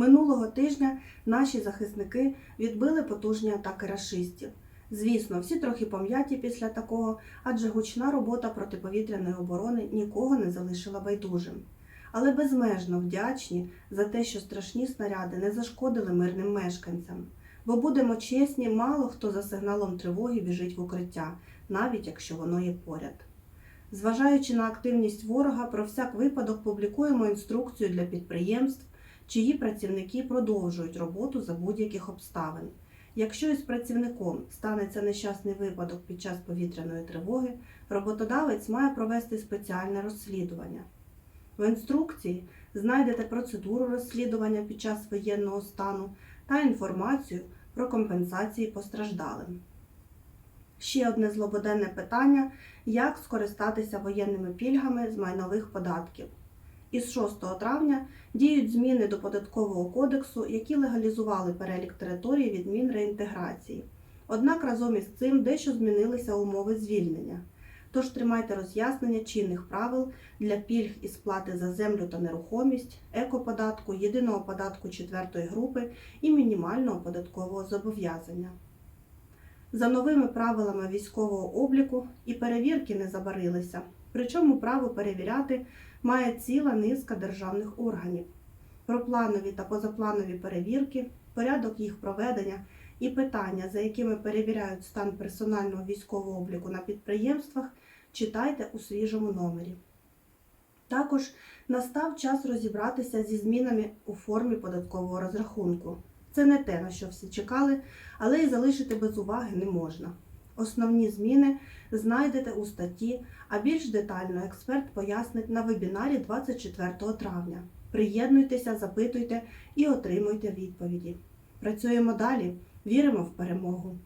Минулого тижня наші захисники відбили потужні атаки рашистів. Звісно, всі трохи пом'яті після такого, адже гучна робота протиповітряної оборони нікого не залишила байдужим. Але безмежно вдячні за те, що страшні снаряди не зашкодили мирним мешканцям. Бо будемо чесні, мало хто за сигналом тривоги біжить в укриття, навіть якщо воно є поряд. Зважаючи на активність ворога, про всяк випадок публікуємо інструкцію для підприємств, чиї працівники продовжують роботу за будь-яких обставин. Якщо із працівником станеться нещасний випадок під час повітряної тривоги, роботодавець має провести спеціальне розслідування. В інструкції знайдете процедуру розслідування під час воєнного стану та інформацію про компенсації постраждалим. Ще одне злободенне питання як скористатися воєнними пільгами з майнових податків. Із 6 травня діють зміни до податкового кодексу, які легалізували перелік територій відмін реінтеграції. Однак разом із цим дещо змінилися умови звільнення. Тож тримайте роз'яснення чинних правил для пільг і сплати за землю та нерухомість, екоподатку, єдиного податку четвертої групи і мінімального податкового зобов'язання. За новими правилами військового обліку і перевірки не забарилися, причому право перевіряти має ціла низка державних органів. Про планові та позапланові перевірки, порядок їх проведення і питання, за якими перевіряють стан персонального військового обліку на підприємствах, читайте у свіжому номері. Також настав час розібратися зі змінами у формі податкового розрахунку. Це не те, на що всі чекали, але й залишити без уваги не можна. Основні зміни знайдете у статті, а більш детально експерт пояснить на вебінарі 24 травня. Приєднуйтеся, запитуйте і отримуйте відповіді. Працюємо далі, віримо в перемогу.